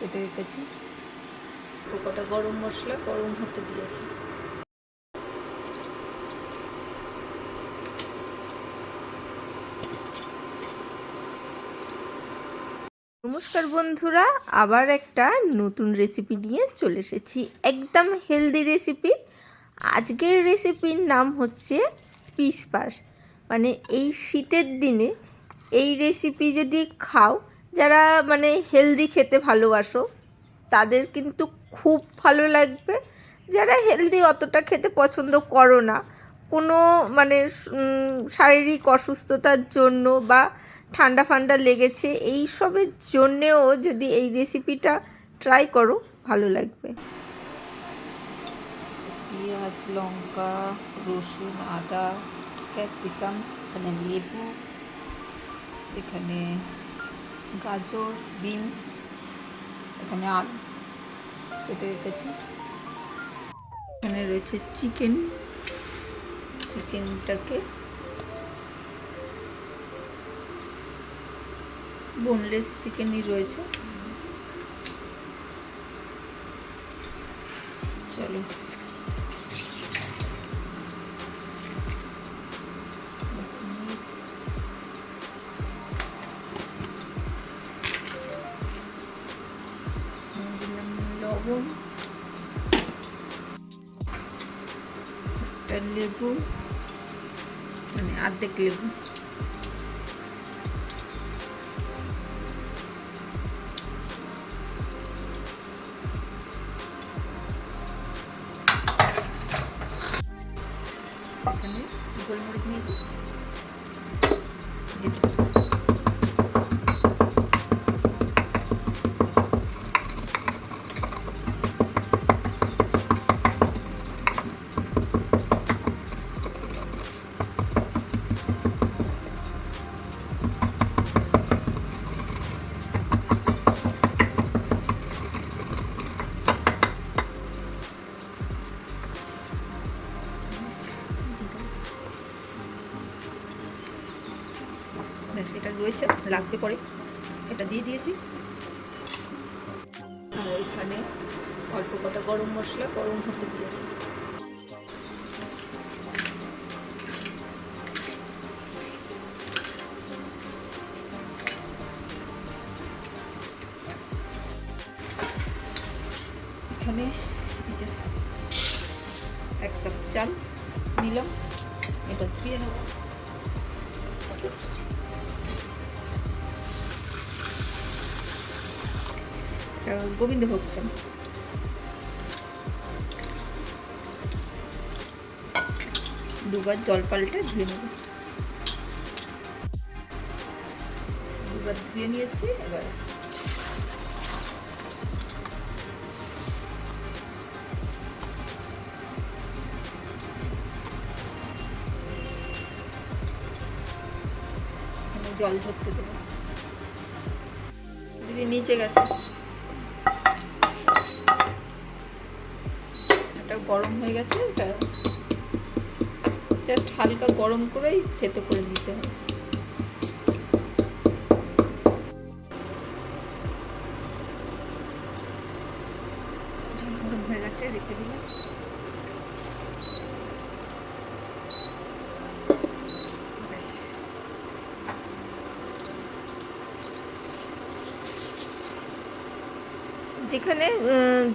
কেটে রেখেছি। পোকোটা গরম মশলা গরম হতে দিয়েছি। নমস্কার বন্ধুরা, আবার একটা নতুন রেসিপি নিয়ে চলে এসেছি। একদম হেলদি রেসিপি আজকের রেসিপির নাম হচ্ছে পিসপার মানে এই শীতের দিনে এই রেসিপি যদি খাও যারা মানে হেলদি খেতে ভালোবাসো, তাদের কিন্তু খুব ভালো লাগবে। যারা হেলদি অতটা খেতে পছন্দ করো না, কোনো মানে শারীরিক অসুস্থতার জন্য বা ঠান্ডা ফান্ডা লেগেছে, এই সবের জন্যেও যদি এই রেসিপিটা ট্রাই করো, ভালো লাগবে। পেঁয়াজ, লঙ্কা, রসুন, আদা, ক্যাপসিকাম, এখানে লেবু, এখানে গাজর বিনস এখানে আলু কেটে রেখেছি। এখানে রয়েছে চিকেন। চিকেনটাকে বোনলেস চিকেনই রয়েছে। চলো। লবণ একটা লেবু। মানে অর্ধেক লেবু। এখানে গোলমরিচ নিয়েছি। লাগবে পরে। এটা দিয়ে দিয়েছি। আর এখানে অল্প কটা গরম মশলা, গরম হতে দিয়েছি। এখানে এক কাপ চাল নিলাম। এটা ধুয়ে নেব। গোবিন্দভোগ চাল দুবার জল পাল্টে ধুয়ে নেব। দুবার ধুয়ে নিয়েছি, এবার জল ধরতে দেবো। দিদি নিচে গেছে। এটা গরম হয়ে গেছে, ওটা জাস্ট হালকা গরম করেই থেতো করে দিতে হবে। হয়ে গেছে, রেখে দিলাম। যেখানে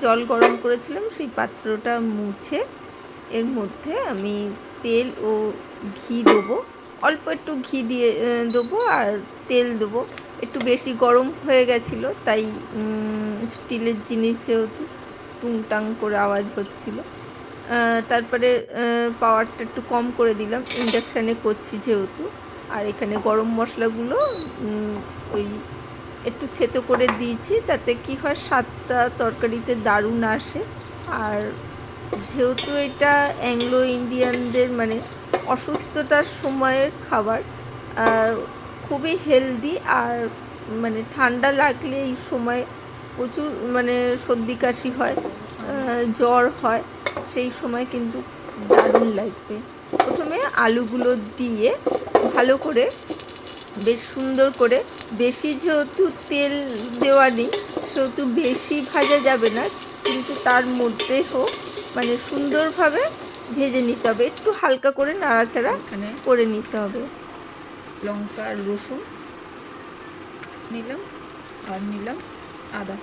জল গরম করেছিলাম, সেই পাত্রটা মুছে এর মধ্যে আমি তেল ও ঘি দেবো। অল্প একটু ঘি দিয়ে দেবো আর তেল দেবো। একটু বেশি গরম হয়ে গেছিল, তাই স্টিলের জিনিস যেহেতু টুংটাং করে আওয়াজ হচ্ছিল। তারপরে পাওয়ারটা একটু কম করে দিলাম, ইন্ডাকশানে করছি যেহেতু। আর এখানে গরম মশলাগুলো ওই একটু থেতো করে দিয়েছি, তাতে কি হয় স্বাদটা তরকারিতে দারুণ আসে। আর যেহেতু এটা অ্যাংলো ইন্ডিয়ানদের মানে অসুস্থতার সময়ের খাবার খুবই হেলদি আর মানে ঠান্ডা লাগলে এই সময় প্রচুর মানে সর্দি কাশি হয় জ্বর হয়, সেই সময় কিন্তু দারুণ লাগবে। প্রথমে আলুগুলো দিয়ে ভালো করে বেশ সুন্দর করে। বেশি যেহেতু তেল দেওয়া নেই সেহেতু বেশি ভাজা যাবে না কিন্তু তার মধ্যে হোক মানে সুন্দরভাবে ভেজে নিতে হবে। একটু হালকা করে নাড়াচাড়া এখানে করে নিতে হবে। লঙ্কা আর রসুন নিলাম আর নিলাম আদা।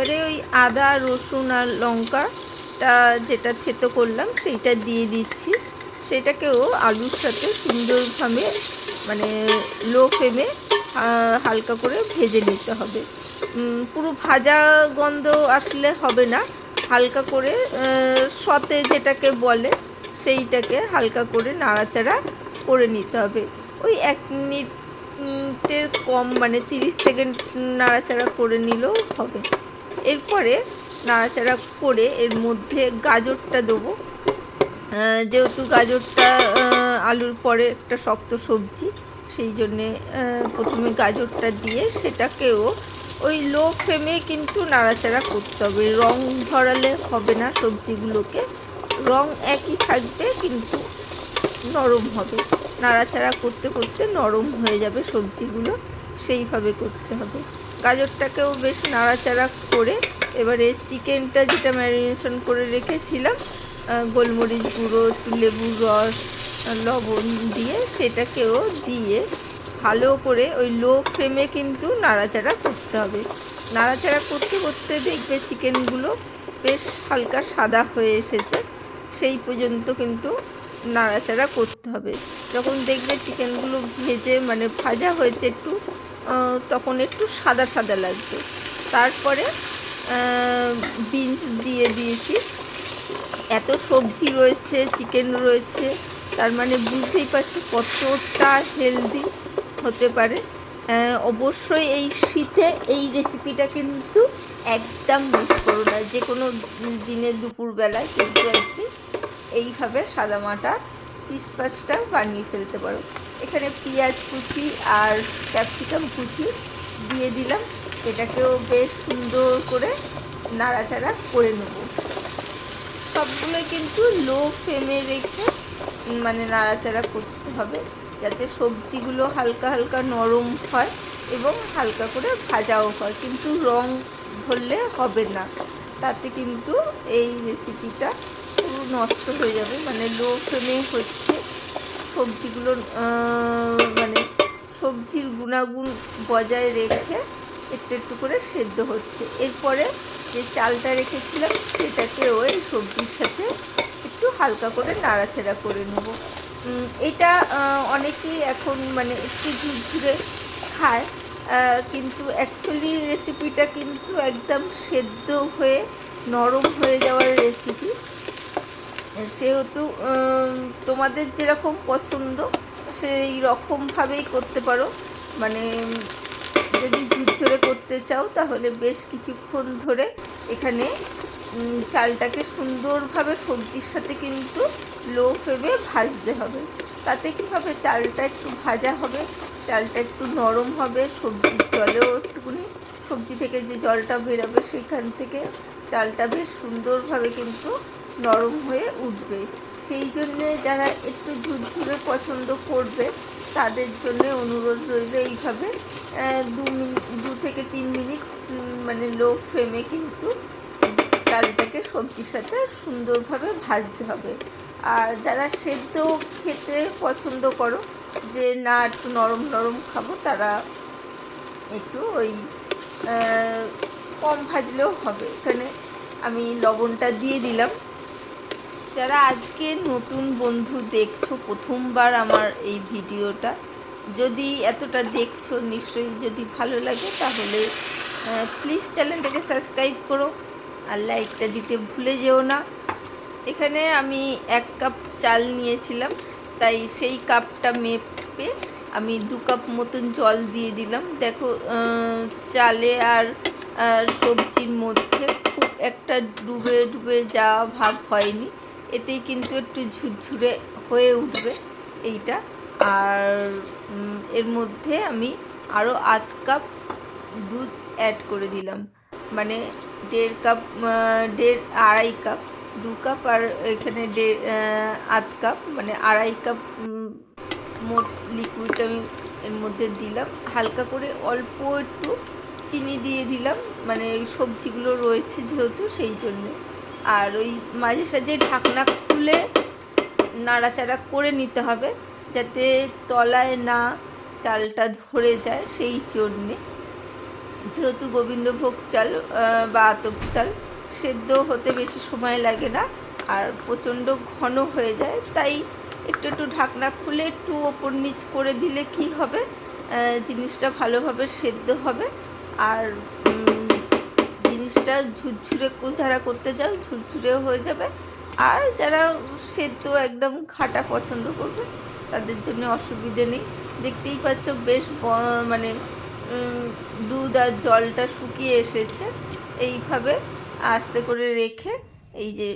এবারে ওই আদা, রসুন আর লঙ্কাটা যেটা থেতো করলাম সেইটা দিয়ে দিচ্ছি। সেটাকেও আলুর সাথে সুন্দরভাবে মানে লো ফ্লেমে হালকা করে ভেজে নিতে হবে। পুরো ভাজা গন্ধ আসলে হবে না। হালকা করে সতে যেটাকে বলে সেইটাকে হালকা করে নাড়াচাড়া করে নিতে হবে। ওই এক মিনিটের কম মানে তিরিশ সেকেন্ড নাড়াচাড়া করে নিলেও হবে। এরপরে নাড়াচাড়া করে এর মধ্যে গাজরটা দেবো। যেহেতু গাজরটা আলুর পরে একটা শক্ত সবজি, সেই জন্যে প্রথমে গাজরটা দিয়ে সেটাকেও ওই লো ফ্লেমে কিন্তু নাড়াচাড়া করতে হবে। রং ধরালে হবে না সবজিগুলোকে। রং একই থাকবে কিন্তু নরম হবে। নাড়াচাড়া করতে করতে নরম হয়ে যাবে সবজিগুলো। সেইভাবে করতে হবে। গাজরটাকেও বেশ নাড়াচাড়া করে এবারে চিকেনটা যেটা ম্যারিনেশন করে রেখেছিলাম গোলমরিচ গুঁড়ো লেবুর রস লবণ দিয়ে সেটাকেও দিয়ে ভালো করে ওই লো ফ্লেমে কিন্তু নাড়াচাড়া করতে হবে। নাড়াচাড়া করতে করতে দেখবে চিকেনগুলো বেশ হালকা সাদা হয়ে এসেছে, সেই পর্যন্ত কিন্তু নাড়াচাড়া করতে হবে। যখন দেখবে চিকেনগুলো ভেজে মানে ভাজা হয়েছে একটু তখন একটু সাদা সাদা লাগবে। তারপরে বিনস দিয়ে দিয়েছি। এত সবজি রয়েছে চিকেন রয়েছে, তার মানে বুঝতেই পারছি কতটা হেলদি হতে পারে। অবশ্যই এই শীতে এই রেসিপিটা কিন্তু একদম মিস করো না। যে কোনো দিনে দুপুরবেলায় কিন্তু একদিন এইভাবে সাদা সাদামাটা পিসপাসটা বানিয়ে ফেলতে পারো। এখানে পেঁয়াজ কুচি আর ক্যাপসিকাম কুচি দিয়ে দিলাম। এটাকেও বেশ সুন্দর করে নাড়াচাড়া করে নেব। সবগুলোই কিন্তু লো ফ্লেমে রেখে মানে নাড়াচাড়া করতে হবে যাতে সবজিগুলো হালকা হালকা নরম হয় এবং হালকা করে ভাজাও হয়। কিন্তু রং ধরলে হবে না। তাতে কিন্তু এই রেসিপিটা পুরো নষ্ট হয়ে যাবে। মানে লো ফ্লেমে হচ্ছে। সবজিগুলো মানে সবজির গুণাগুণ বজায় রেখে একটু একটু করে সেদ্ধ হচ্ছে। এরপরে যে চালটা রেখেছিলাম, সেটাকে ওই সবজির সাথে একটু হালকা করে নাড়াচাড়া করে নেব। এটা অনেকেই এখন মানে একটু ঝুরঝুরে খায় কিন্তু অ্যাকচুয়ালি রেসিপিটা কিন্তু একদম সেদ্ধ হয়ে নরম হয়ে যাওয়ার রেসিপি সেহেতু তোমাদের যেরকম পছন্দ সেই রকমভাবেই করতে পারো। মানে যদি ঝুরঝুরে করতে চাও, তাহলে বেশ কিছুক্ষণ ধরে এখানে চালটাকে সুন্দরভাবে সবজির সাথে কিন্তু লো ফ্লেমে ভাজতে হবে। তাতে কী হবে? চালটা একটু ভাজা হবে, চালটা একটু নরম হবে, সবজির জলেও একটুখানি, সবজি থেকে যে জলটা বেরোবে, সেখান থেকে চালটা বেশ সুন্দরভাবে কিন্তু নরম হয়ে উঠবে। সেই জন্যে যারা একটু ঝুরঝুরে পছন্দ করবে, তাদের জন্য অনুরোধ রইল এইভাবে। দু মিনিট দু থেকে তিন মিনিট মানে লো ফ্লেমে কিন্তু চালটাকে সবজির সাথে সুন্দরভাবে ভাজতে হবে। আর যারা সেদ্ধ খেতে পছন্দ করো, যে না একটু নরম নরম খাব, তারা একটু ওই কম ভাজলেও হবে। এখানে আমি লবণটা দিয়ে দিলাম। যারা আজকে নতুন বন্ধু দেখছ, প্রথমবার আমার এই ভিডিওটা, যদি এতটা দেখছ, নিশ্চয়ই যদি ভালো লাগে, তাহলে প্লিজ চ্যানেলটাকে সাবস্ক্রাইব করো, আর লাইকটা দিতে ভুলে যেও না। এখানে আমি এক কাপ চাল নিয়েছিলাম, তাই সেই কাপটা মেপে আমি দু কাপ মতন জল দিয়ে দিলাম। দেখো চালে আর সবজির মধ্যে খুব একটা ডুবে ডুবে যাওয়া ভাব হয়নি। এতেই কিন্তু একটু ঝুরঝুরে হয়ে উঠবে এইটা। আর এর মধ্যে আমি আরও আধ কাপ দুধ অ্যাড করে দিলাম। মানে দেড় কাপ দেড় আড়াই কাপ, দু কাপ আর এখানে দেড় আধ কাপ মানে আড়াই কাপ মোট লিকুইড আমি এর মধ্যে দিলাম। হালকা করে অল্প একটু চিনি দিয়ে দিলাম। মানে সবজিগুলো রয়েছে যেহেতু সেই জন্য। আর ওই মাঝে সাঝে ঢাকনা খুলে নাড়াচাড়া করে নিতে হবে যাতে তলায় না চালটা ধরে যায় সেই জন্যে। যেহেতু গোবিন্দভোগ চাল বা আতপ চাল সেদ্ধ হতে বেশি সময় লাগে না আর প্রচণ্ড ঘন হয়ে যায়, তাই একটু একটু ঢাকনা খুলে একটু ওপর নিচ করে দিলে কি হবে? জিনিসটা ভালোভাবে সেদ্ধ হবে। আর জিনিসটা ঝুরঝুরে যারা করতে যাও, ঝুরঝুরেও হয়ে যাবে। আর যারা সেদ্ধ একদম খাটা পছন্দ করবে, তাদের জন্য অসুবিধে নেই। দেখতেই পাচ্ছ বেশ মানে দুধ আর জলটা শুকিয়ে এসেছে। এইভাবে আস্তে করে রেখে এই যে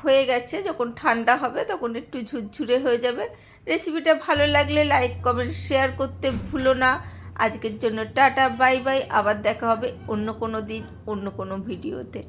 হয়ে গেছে, যখন ঠান্ডা হবে তখন একটু ঝুরঝুরে হয়ে যাবে। রেসিপিটা ভালো লাগলে লাইক কমেন্ট শেয়ার করতে ভুলো না। আজকের জন্য টাটা বাই বাই। আবার দেখা হবে অন্য কোনো দিন অন্য কোনো ভিডিওতে।